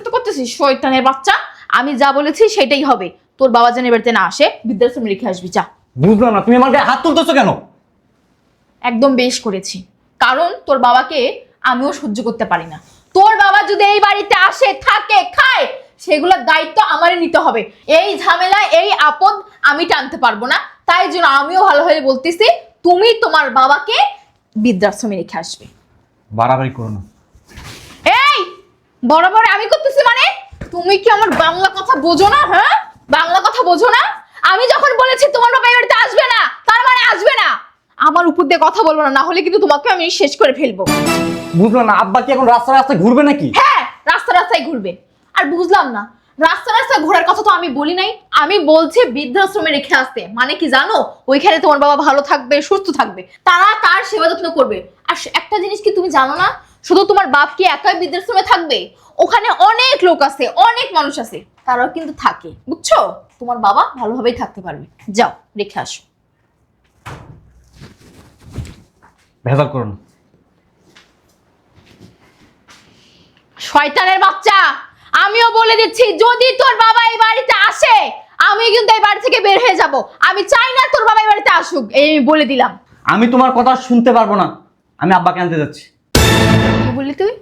অতিরিক্ত করতেছিস শয়তানের বাচ্চা? আমি যা বলেছি সেটাই হবে। তোর বাবা যেন বাড়িতে না আসে বৃদ্ধাশ্রমে রেখে আসবি যা। বুঝলাম না তুমি আমার গায়ে হাত তুলতেছো কেন? একদম বেশ করেছি। কারণ তোর বাবাকে আমিও সহ্য করতে পারি না। তোর বাবা যদি এই বাড়িতে আসে থাকে খায় সেগুলোর দায়িত্ব আমারই নিতে হবে। এই ঝামেলা এই আপদ আমি টানতে পারব না। তাই জন্য আমিও ভালো হয়ে বলতেছি তুমি তোমার বাবাকে বৃদ্ধাশ্রমে রেখে আসবে। বাড়াবাড়ি করো না। বরাবর আমি করতেছি মানে? তুমি কি আমার বাংলা কথা বোঝো না হ্যাঁ? বাংলা কথা বোঝো না? আমি যখন বলেছি তোমার বাবা বাড়িতে আসবে না তার মানে আসবে না। আমার উপর দিয়ে কথা বলব না না হলে কিন্তু তোমাকে আমি শেষ করে ফেলব। বুঝলাম না আব্বা কি এখন রাস্তায় রাস্তায় ঘুরবে নাকি? হ্যাঁ রাস্তা রাস্তায় ঘুরবে। আর বুঝলাম না রাস্তা রাস্তায় ঘোরার কথা তো আমি বলি নাই আমি বলছি বৃদ্ধাশ্রমে রেখে আসতে। মানে কি জানো? ওইখানে তোমার বাবা ভালো থাকবে সুস্থ থাকবে। তারা তার সেবা যত্ন করবে। আর একটা জিনিস কি তুমি জানো না? শুধু তোমার বাপ কি একাই বৃদ্ধাশ্রমে থাকবে? ওখানে অনেক লোক আছে অনেক মানুষ আছে তারাও কিন্তু থাকে বুঝছ? তোমার বাবা ভালোভাবেই থাকতে পারবে। যাও রেখে আসো। ভেজাল করো না। শয়তানের বাচ্চা আমিও বলে দিচ্ছি যদি তোর বাবা এই বাড়িতে আসে আমি কিন্তু এই বাড়ি থেকে বের হয়ে যাব। আমি চাই না তোর বাবা এই বাড়িতে আসুক এই বলে দিলাম। আমি তোমার কথা শুনতে পারব না আমি আব্বাকে আনতে যাচ্ছি। তুই?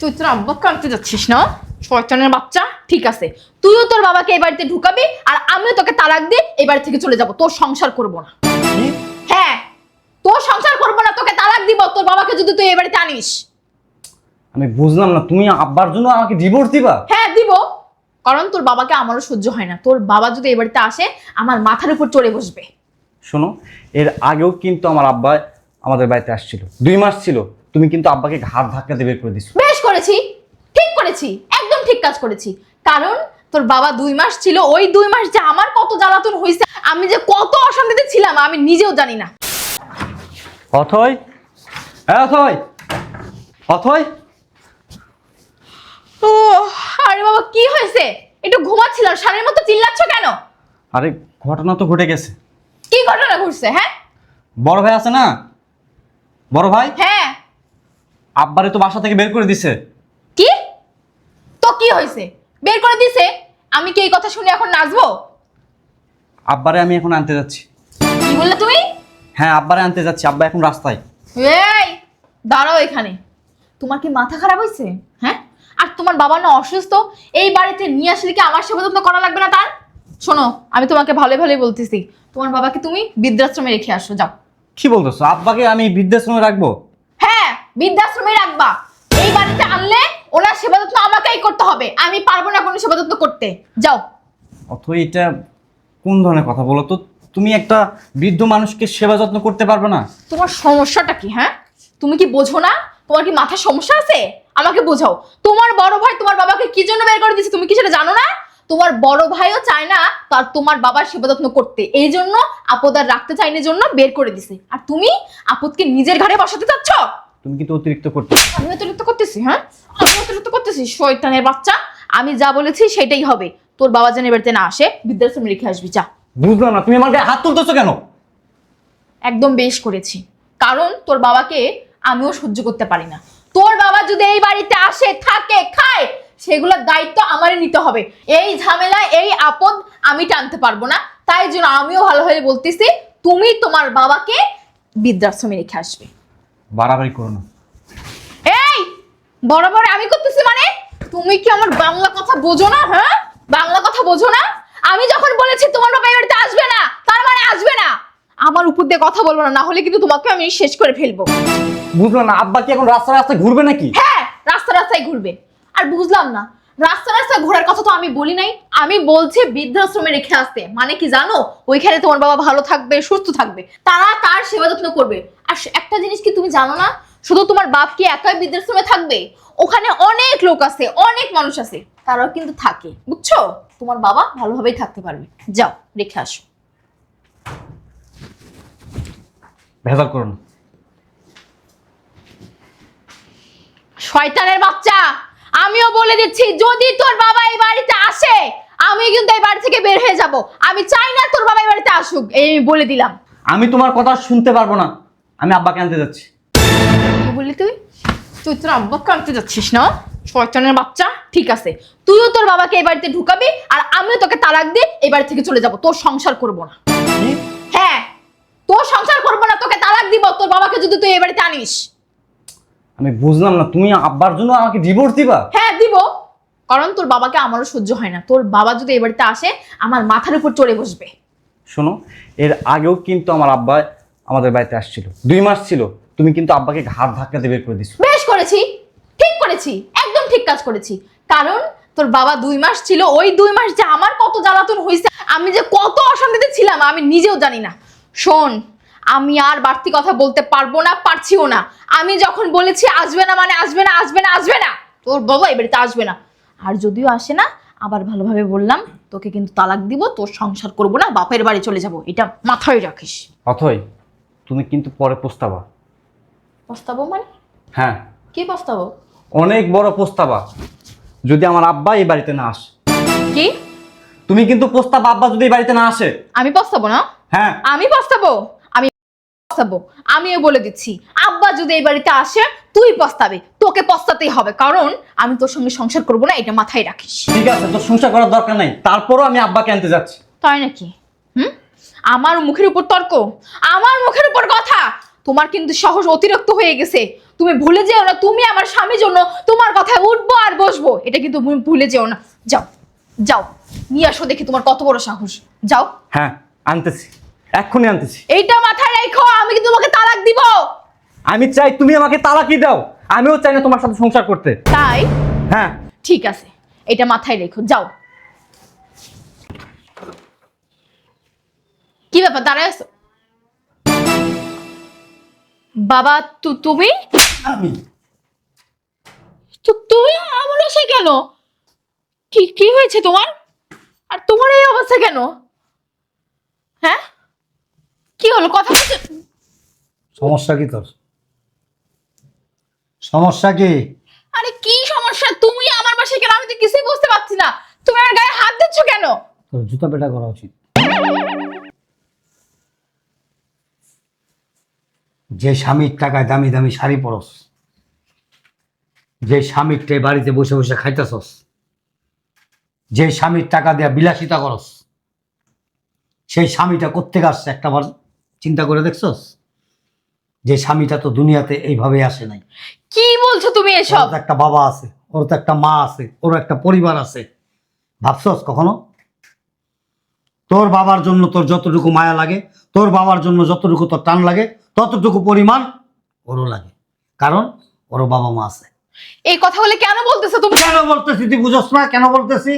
তুই তোর আব্বাকে আনতে যাচ্ছিস না? শয়তানের বাচ্চা? ঠিক আছে। তুইও তোর বাবাকে এই বাড়িতে ঢুকাবি আর আমিও তোকে তালাক দিয়ে এই বাড়ি থেকে চলে যাব। তোর সংসার করব না। হ্যাঁ তোর সংসার করব না তোকে তালাক দিব। তোর বাবাকে যদি তুই এই বাড়িতে আনিস। আমি বুঝলাম না তুমি আব্বার জন্য আমাকে ডিভোর্স দিবা? হ্যাঁ দিব। কারণ তোর বাবাকে আমারও সহ্য হয় না। তোর বাবা যদি এই বাড়িতে আসে আমার মাথার উপর চড়ে বসবে। শোনো এর আগেও কিন্তু আমার আব্বা আমাদের বাড়িতে আসছিল। দুই মাস ছিল। তুমি কিন্তু আব্বাকে ঘাট ধাক্কা দিয়ে বের করে দিছো। বেশ করেছি ঠিক করেছি একদম ঠিক কাজ করেছি। কারণ তোর বাবা দুই মাস ছিল ওই দুই মাস যে আমার কত জ্বালাতন হয়েছে আমি যে কত অশান্তিতে ছিলাম আমি নিজেও জানি না। অথয় হ্যাঁ অথয় অথয় ও আরে বাবা কি হয়েছে? একটু ঘুমাচ্ছিলাম সারের মতো চিল্লাচ্ছ কেন? আরে ঘটনা তো ঘটে গেছে। কি ঘটনা ঘটছে হ্যাঁ? বড় ভাই আছে না? বড় ভাই? হ্যাঁ আব্বারে তো বাসা থেকে বের করে দিছে। কি? তো কি হয়েছে? বের করে দিছে? আমি কি এই কথা শুনে এখন নাচবো? আব্বারে আমি এখন আনতে যাচ্ছি। কি বললে তুমি? হ্যাঁ আব্বারে আনতে যাচ্ছি। আব্বা এখন রাস্তায়। এই দাঁড়াও এখানে। তোমার কি মাথা খারাপ হয়েছে? হ্যাঁ? আর তোমার বাবা না অসুস্থ? এই বাড়িতে নিয়ে আসলে কি আমার সেবা যত্ন করা লাগবে না তার? শোনো আমি তোমাকে ভালো ভালোই বলতেছি। তোমার বাবাকে তুমি বৃদ্ধাশ্রমে রেখে আসো যাও। কি বলতেছো? আব্বাকে আমি বৃদ্ধাশ্রমে রাখব? বৃদ্ধাশ্রমে রাখবা। এই বাড়িতে আনলে ওনার সেবা যত্ন আমাকেই করতে হবে। আমি পারব না কোনো সেবা যত্ন করতে। যাও। অথই এটা কোন ধরনের কথা বলো তো? তুমি একটা বৃদ্ধ মানুষকে সেবা যত্ন করতে পারবে না? তোমার সমস্যাটা কি হ্যাঁ? তুমি কি বোঝো না? তোমার কি মাথার সমস্যা আছে? আমাকে বোঝাও। তোমার বড় ভাই তোমার বাবাকে কি জন্য বের করে দিয়েছে? তুমি কি সেটা জানো না? তোমার বড় ভাইও চায় না তার তোমার বাবার সেবা যত্ন করতে। এই জন্য আপদ আর রাখতে চাইনি জন্য বের করে দিছে। আর তুমি আপদকে নিজের ঘরে বসাতে চাচ্ছ? তুমি কিন্তু অতিরিক্ত করতে আমি অতিরিক্ত করতেছি হ্যাঁ? আমি অতিরিক্ত করতেছি শয়তানের বাচ্চা। আমি যা বলেছি সেটাই হবে। তোর বাবা যেন বাড়িতে না আসে বৃদ্ধাশ্রমে রেখে আসবি যা। বুঝলাম না তুমি আমার গায়ে হাত তুলতেছো কেন? একদম বেশ করেছি। কারণ তোর বাবাকে আমিও সহ্য করতে পারি না। তোর বাবা যদি এই বাড়িতে আসে থাকে খায় সেগুলোর দায়িত্ব আমারই নিতে হবে। এই ঝামেলা এই আপদ আমি টানতে পারব না। তাই জন্য আমিও ভালো হয়ে বলতেছি তুমি তোমার বাবাকে বৃদ্ধাশ্রমে রেখে আসবে। বাড়াবাড়ি করো না। এই বরাবর আমি করতেছি মানে? তুমি কি আমার বাংলা কথা বোঝো না হ্যাঁ? বাংলা কথা বোঝো না? আমি যখন বলেছি তোমার বাবা এই বাড়িতে আসবে না তার মানে আসবে না। আমার উপর দিয়ে কথা বলব না না হলে কিন্তু তোমাকে আমি শেষ করে ফেলব। বুঝলাম না আব্বা কি এখন রাস্তায় রাস্তায় ঘুরবে নাকি? হ্যাঁ রাস্তা রাস্তায় ঘুরবে। আর বুঝলাম না রাস্তা রাস্তায় ঘোরার কথা তো আমি বলি নাই আমি বলছি বৃদ্ধাশ্রমে রেখে আসতে। মানে কি জানো? ওইখানে তোমার বাবা ভালো থাকবে সুস্থ থাকবে। তারা তার সেবা যত্ন করবে। আর একটা জিনিস কি তুমি জানো না? শুধু তোমার বাপ কি একাই বৃদ্ধাশ্রমে থাকবে? ওখানে অনেক লোক আছে অনেক মানুষ আছে তারাও কিন্তু থাকে বুঝছ? তোমার বাবা ভালোভাবেই থাকতে পারবে। যাও রেখে আসো। ভেজাল করো না শয়তানের বাচ্চা আমিও বলে দিচ্ছি যদি তোর বাবা এই বাড়িতে আসে আমি কিন্তু এই বাড়ি থেকে বের হয়ে যাব। আমি চাই না তোর বাবা এই বাড়িতে আসুক এই বলে দিলাম। আমি তোমার কথা শুনতে পারব না। আমি আব্বাকে আনতে যাচ্ছি। কি বললি তুই? তুই তোর আব্বাকে আনতে যাচ্ছিস না? শয়তানের বাচ্চা? ঠিক আছে। তুইও তোর বাবাকে এই বাড়িতে ঢুকাবি আর আমিও তোকে তালাক দিয়ে এই বাড়ি থেকে চলে যাব। তোর সংসার করব না। হ্যাঁ তোর সংসার করব না তোকে তালাক দিব। তোর বাবাকে যদি তুই এই বাড়িতে আনিস। আমি বুঝলাম না তুমি আব্বার জন্য আমাকে ডিভোর্স দিবা? হ্যাঁ দিব। কারণ তোর বাবাকে আমারও সহ্য হয় না। তোর বাবা যদি এই বাড়িতে আসে আমার মাথার উপর চড়ে বসবে। শোনো এর আগেও কিন্তু আমার আব্বা আমাদের বাড়িতে আসছিল। দুই মাস ছিল। তুমি কিন্তু আব্বাকে ঘাট ধাক্কাতে বের করে দিছো। বেশ করেছি। ঠিক করেছি। একদম ঠিক কাজ করেছি। কারণ তোর বাবা দুই মাস ছিল। ওই দুই মাস যে আমার কত জ্বালাতন হয়েছে আমি যে কত অশান্তিতে ছিলাম আমি নিজেও জানি না। শোন আমি আর বাড়তি কথা বলতে পারব না পারছিও না। আমি যখন বলেছি আসবে না মানে আসবে না আসবে না আসবে না তোর বাবা এই বাড়িতে আসবে না। আর যদিও আসে না আবার ভালোভাবে বললাম তোকে কিন্তু তালাক দিব তোর সংসার করব না বাপের বাড়ি চলে যাব। এটা মাথায় রাখিস। অথই তুমি কিন্তু পরে পোস্তাবা। পস্তাবো মানে? হ্যাঁ। কি পস্তাবো? অনেক বড় পোস্তাবা। যদি আমার আব্বা এই বাড়িতে না আসে। কি? তুমি কিন্তু প্রস্তাব আব্বা যদি এই বাড়িতে না আসে। আমি পস্তাবো না? হ্যাঁ। আমি পস্তাবো? আমি পস্তাবো। আমিও বলে দিচ্ছি আব্বা যদি এই বাড়িতে আসে তুই পস্তাবে। তোকে পস্তাতেই হবে কারণ আমি তোর সঙ্গে সংসার করব না এটা মাথায় রাখিস। ঠিক আছে তোর সংসার করার দরকার নাই। তারপরও আমি আব্বাকে আনতে যাচ্ছি। তাই নাকি? হুম? আমার মুখের উপর তর্ক আমার মুখের উপর কথা। তোমার কিন্তু সাহস অতিরিক্ত হয়ে গেছে। তুমি ভুলে যেও না তুমি আমার স্বামীর জন্য তোমার কথায় উঠবো আর বসবো। এটা কিন্তু ভুলে যেও না। যাও যাও নিয়ে আসো দেখি তোমার কত বড় সাহস। যাও। হ্যাঁ আনতেছি। এক্ষুনি আনতেছি। এইটা মাথায় রেখো আমি কিন্তু তোমাকে তালাক দিব? আমি চাই তুমি আমাকে তালাকই দাও। আমিও চাই না তোমার সাথে সংসার করতে। তাই? হ্যাঁ। ঠিক আছে এটা মাথায় রেখো। যাও। কি ব্যাপার? দাঁড়ায় আছো? বাবা তু তুমি? আমি? তুমি আমার এসে কেন? কি কি হয়েছে তোমার? আর তোমার এই অবস্থা কেন? হ্যাঁ? কি হলো? কথা বলছো? সমস্যা কি তোর? সমস্যা কি? আরে কি সমস্যা? তুমি আমার বাসায় কেন? আমি তো কিছুই বুঝতে পারছি না। তুমি আমার গায়ে হাত দিচ্ছ কেন? তোর জুতা পেটা করা উচিত। যে স্বামীর টাকায় দামি দামি শাড়ি পরস যে স্বামীরটা বাড়িতে বসে বসে খাইতেছস যে স্বামীর টাকা দেয়া বিলাসিতা করস সেই স্বামীটা কোত্থেকে আসছে একটা বার চিন্তা করে দেখছস? যে স্বামীটা তো দুনিয়াতে এইভাবে আসে নাই। কি বলছো তুমি এসব? একটা বাবা আছে ওর তো একটা মা আছে ওর একটা পরিবার আছে। ভাবছস কখনো? তোর বাবার জন্য তোর যতটুকু মায়া লাগে তোর বাবার জন্য যতটুকু তোর টান লাগে ততটুকু পরিমাণ ওরও লাগে। কারণ ওরও বাবা মা আছে। এই কথা বলে কেন বলতেছো তুমি? কেন বলতেছি তুই বুঝোস না? কেন বলতেছি?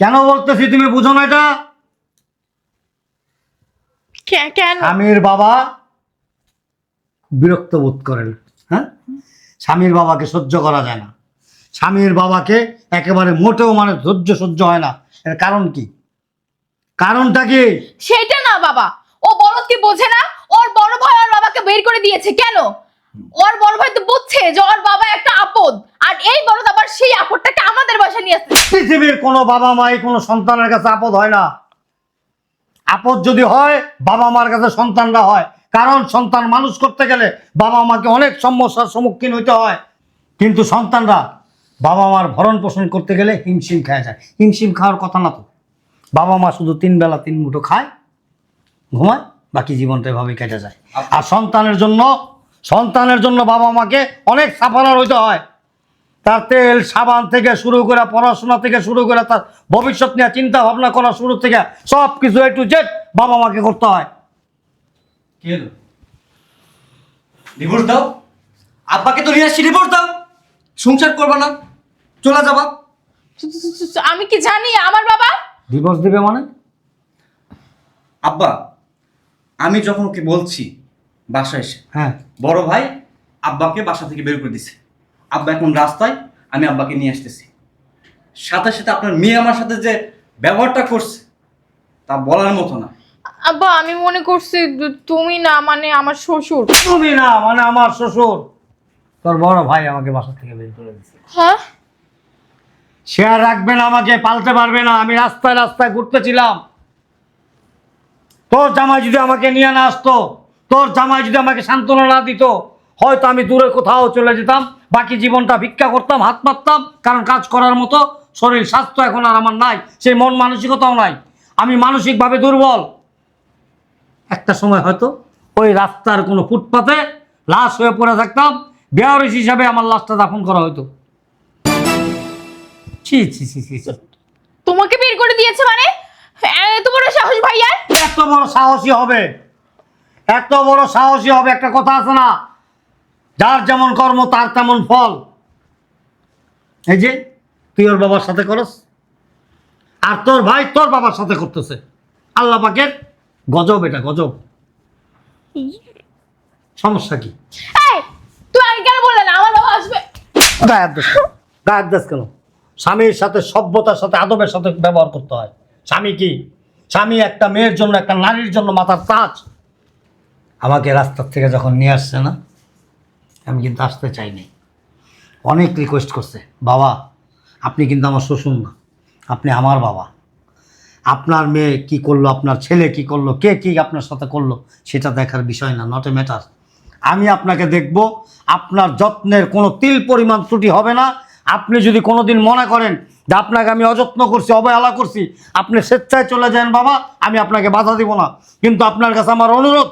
কেন বলতেছি তুমি বুঝো না এটা? কেন? স্বামীর বাবা বিরক্ত বোধ করেন হ্যাঁ? স্বামীর বাবাকে সহ্য করা যায় না। স্বামীর বাবাকে একেবারে মোটেও মানে ধৈর্য সহ্য হয় না। এর কারণ কি? কারণটা কি? সেটা না বাবা। ও বলদ কি বোঝে না ওর বড় ভাই ওর বাবাকে বের করে দিয়েছে। কেন? ওর বড় ভাই তো বুঝছে যে ওর বাবা একটা আপদ আর এই বলদ আবার সেই আপদটাকে আমাদের বাসায় নিয়ে আসছে। পৃথিবীর কোনো বাবা মাই কোনো সন্তানের কাছে আপদ হয় না। আপদ যদি হয় বাবা মার কাছে সন্তানরা হয়। কারণ সন্তান মানুষ করতে গেলে বাবা মাকে অনেক সমস্যার সম্মুখীন হইতে হয়। কিন্তু সন্তানরা বাবা মার ভরণ পোষণ করতে গেলে হিমশিম খাওয়া যায়। হিমশিম খাওয়ার কথা না তো? বাবা মা শুধু তিন বেলা তিন মুঠো খায় ঘুমায় বাকি জীবনটা এভাবেই কেটে যায়। আর সন্তানের জন্য সন্তানের জন্য বাবা মাকে অনেক সাফারার হইতে হয়। তার তেল সাবান থেকে শুরু করে পড়াশোনা থেকে শুরু করে তার ভবিষ্যৎ নিয়ে চিন্তা ভাবনা করা শুরু থেকে সব কিছু একটু জেড বাবা মাকে করতে হয়। ডিভোর্স দাও? আব্বাকে তো নিয়ে আসছি ডিভোর্স দাও। সংসার করবা না। চলে যাবা। আমি কি জানি আমার বাবা? ডিভোর্স দিবে মানে? আব্বা আমি যখন ওকে বলছি বাসায় এসে হ্যাঁ। বড় ভাই আব্বাকে বাসা থেকে বের করে দিছে। আব্বা এখন রাস্তায় আমি আব্বাকে নিয়ে আসতেছি। সাথে সাথে আপনার মেয়ে আমার সাথে যে ব্যবহারটা করছে তা বলার মতো না। আব্বা আমি মনে করছি তুমি না মানে আমার শ্বশুর। তুমি না মানে আমার শ্বশুর। তোর বড় ভাই আমাকে বাসা থেকে বের করে দিচ্ছে হ্যাঁ? সে আর রাখবে না আমাকে, পালতে পারবে না। আমি রাস্তায় রাস্তায় ঘুরতেছিলাম। তোর জামাই যদি আমাকে নিয়ে না আসতো, তোর জামাই যদি আমাকে সান্ত্বনা না দিত, হয়তো আমি দূরে কোথাও চলে যেতাম, বাকি জীবনটা ভিক্ষা করতাম, হাত পাততাম কারণ কাজ করার মতো শরীর, স্বাস্থ্য এখন আর আমার নাই, সেই মন মানসিকতাও নাই। আমি মানসিকভাবে দুর্বল। একটা সময় হয়তো ওই রাস্তার কোনো ফুটপাতে লাশ হয়ে পড়ে থাকতাম বেয়ারিস হিসাবে আমার লাশটা দাফন করা হতো ছি ছি ছি ছি ছি। তোমাকে বের করে দিয়েছে মানে? এত বড় সাহস ভাই ভাইয়ার এত বড় সাহসী হবে। এত বড় সাহসী হবে একটা কথা আছে না? যার যেমন কর্ম তার তেমন ফল। এই যে তুই ওর বাবার সাথে করস। আর তোর ভাই তোর বাবার সাথে করতেছে। আল্লাহ পাকের গজব এটা গজব। সমস্যা কি? এই তুই আগে কেন বললে না? আমার বাবা আসবে। গায়ের দেশ গায়ের দেশ কেন? স্বামীর সাথে সভ্যতার সাথে আদবের সাথে ব্যবহার করতে হয়। স্বামী কি? স্বামী একটা মেয়ের জন্য, একটা নারীর জন্য মাথার তাজ। আমাকে রাস্তার থেকে যখন নিয়ে আসছে না, আমি কিন্তু আসতে চাইনি। অনেক রিকোয়েস্ট করছে, বাবা, আপনি কিন্তু আমার শ্বশুর না, আপনি আমার বাবা। আপনার মেয়ে কি করল, আপনার ছেলে কি করল, কে কি আপনার সাথে করল, সেটা দেখার বিষয় না নট এ ম্যাটার আমি আপনাকে দেখব, আপনার যত্নের কোনো তিল পরিমাণ ত্রুটি হবে না আপনি যদি কোনোদিন মনে করেন যে আপনাকে আমি অযত্ন করছি, অবহেলা করছি, আপনি স্বেচ্ছায় চলে যান বাবা, আমি আপনাকে বাধা দিব না। কিন্তু আপনার কাছে আমার অনুরোধ,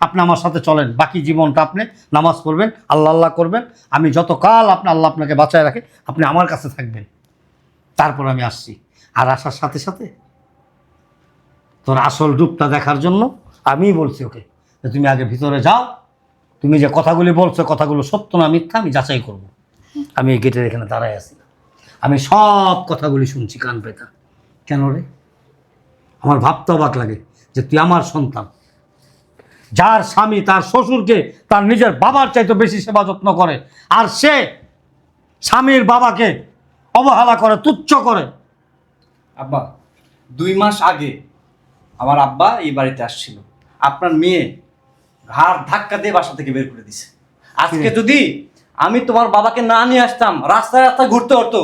আপনি আমার সাথে চলেন। বাকি জীবনটা আপনি নামাজ পড়বেন, আল্লাহ আল্লাহ করবেন। আমি যতকাল আপনি, আল্লাহ আপনাকে বাঁচায় রাখে, আপনি আমার কাছে থাকবেন। তারপর আমি আসছি। আর আসার সাথে সাথে তোর আসল রূপটা দেখার জন্য আমিই বলছি ওকে তুমি আগে ভিতরে যাও, তুমি যে কথাগুলি বলছো, কথাগুলো সত্য না মিথ্যা, আমি যাচাই করব। আমি এই গেটের এখানে দাঁড়ায় আছি। আমি সব কথাগুলি শুনছি কান পেতা কেন রে? আমার ভাবতে অবাক লাগে যে তুই আমার সন্তান। যার স্বামী তার শ্বশুরকে তার নিজের বাবার চাইতে বেশি সেবা যত্ন করে আর সে স্বামীর বাবাকে অবহেলা করে তুচ্ছ করে। আব্বা দুই মাস আগে আমার আব্বা এই বাড়িতে আসছিল। আপনার মেয়ে ঘাড় ধাক্কা দিয়ে বাসা থেকে বের করে দিছে। আজকে যদি আমি তোমার বাবাকে না নিয়ে আসতাম রাস্তায় রাস্তায় ঘুরতে হতো।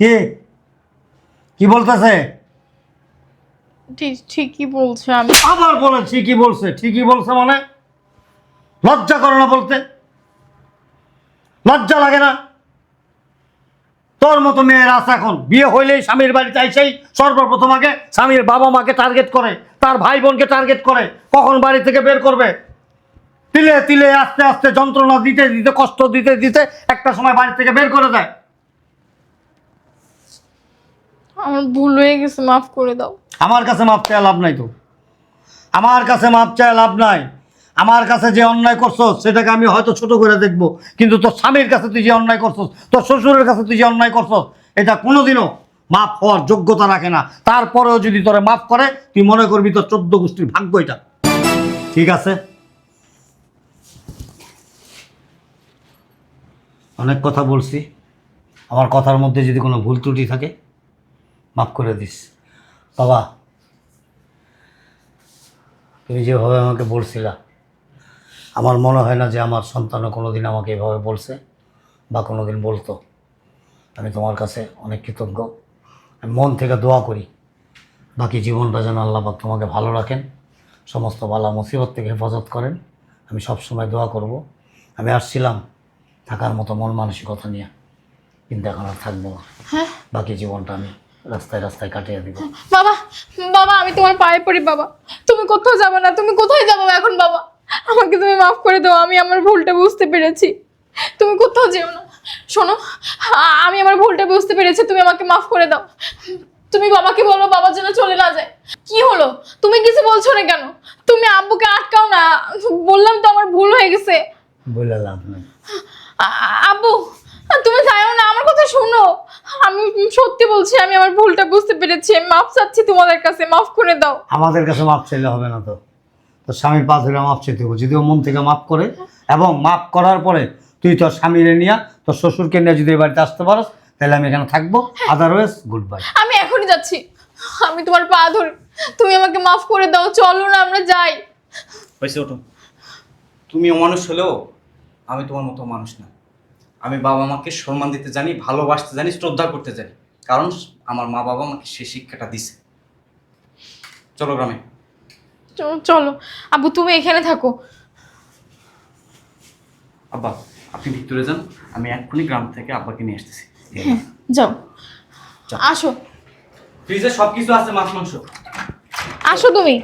কি? কি বলতেছে? ঠিক ঠিকই বলছো আমি আবার বলে ঠিকই বলছে ঠিকই বলছে মানে? লজ্জা করে না বলতে? লজ্জা লাগে না? তোর মতো মেয়ের আছে এখন। বিয়ে হইলেই স্বামীর বাড়িতে আইসেই সর্বপ্রথম আগে স্বামীর বাবা মাকে টার্গেট করে তার ভাই বোনকে টার্গেট করে কখন বাড়ি থেকে বের করবে? তিলে তিলে আস্তে আস্তে যন্ত্রণা দিতে দিতে কষ্ট দিতে দিতে একটা সময় বাড়ি থেকে বের করে দেয়। আমার ভুল হয়ে গেছে মাফ করে দাও। আমার কাছে মাপ চায় লাভ নাই তো। আমার কাছে মাপ চায় লাভ নাই। আমার কাছে যে অন্যায় করছ সেটাকে আমি হয়তো ছোট করে দেখব। কিন্তু তোর স্বামীর কাছে তুই যে অন্যায় করছস তোর শ্বশুরের কাছে তুই যে অন্যায় করছস এটা কোনোদিনও মাপ হওয়ার যোগ্যতা রাখে না। তারপরেও যদি তোরে মাফ করে তুই মনে করবি তোর চোদ্দ গোষ্ঠীর ভাগ্য এটা। ঠিক আছে? অনেক কথা বলছি। আমার কথার মধ্যে যদি কোনো ভুল ত্রুটি থাকে, মাফ করে দিস। বাবা, তুমি যেভাবে আমাকে বলছিলা, আমার মনে হয় না যে আমার সন্তানও কোনো দিন আমাকে এভাবে বলছে বা কোনো দিন বলতো। আমি তোমার কাছে অনেক কৃতজ্ঞ। আমি মন থেকে দোয়া করি, বাকি জীবনটা যেন আল্লাপাক তোমাকে ভালো রাখেন, সমস্ত বালা মুসিবত থেকে হেফাজত করেন। আমি সব সময় দোয়া করব। আমি আসছিলাম থাকার মতো মন মানসিকতা নিয়ে কিন্তু এখন আর থাকব না। হ্যাঁ? বাকি জীবনটা আমি রাস্তায় রাস্তায় কাটিয়ে দিব। বাবা বাবা আমি তোমার পায়ে পড়ি বাবা। তুমি কোথাও যাবে না তুমি কোথায় যাব এখন বাবা? আমাকে তুমি মাফ করে দাও আমি আমার ভুলটা বুঝতে পেরেছি। তুমি কোথাও যেও না। শোনো আমি আমার ভুলটা বুঝতে পেরেছি তুমি আমাকে মাফ করে দাও। তুমি বাবাকে বলো বাবার জন্য চলে না যায়। কি হলো? তুমি কিছু বলছো না কেন? তুমি আব্বুকে আটকাও না। বললাম তো আমার ভুল হয়ে গেছে। বলে লাভ নেই। আব্বু তুমি যাও না আমার কথা শোনো। আমি সত্যি বলছি আমি আমার ভুলটা বুঝতে পেরেছি আমি মাফ চাচ্ছি তোমাদের কাছে মাফ করে দাও। আমাদের কাছে মাফ চাইলে হবে না তো। তো স্বামীর পা ধরে মাপ চাইতে হবে যদি ও মন থেকে মাফ করে এবং মাফ করার পরে তুই তোর স্বামীরে নিয়ে তোর শ্বশুরকে নিয়ে যদি এই বাড়িতে আসতে পারস তাহলে আমি এখানে থাকব। আদারওয়াইজ গুড বাই আমি এখনই যাচ্ছি। আমি তোমার পা ধরে তুমি আমাকে মাফ করে দাও চলো না আমরা যাই। হয়েছে ওঠো। তুমি মানুষ হলেও আমি তোমার মতো মানুষ না। আমি বাবা মাকে সম্মান দিতে জানি ভালোবাসতে জানি শ্রদ্ধা করতে জানি। কারণ আমার মা বাবা আমাকে সেই শিক্ষাটা দিছে। চলো গ্রামে। চলো। আব্বু তুমি এখানে থাকো। আব্বা আপনি ভিতরে যান। আমি এক্ষুনি গ্রাম থেকে আব্বাকে নিয়ে আসতেছি। হ্যাঁ যাও। যাও। আসো। ফ্রিজে সব কিছু আছে মাছ মাংস। আসো তুমি।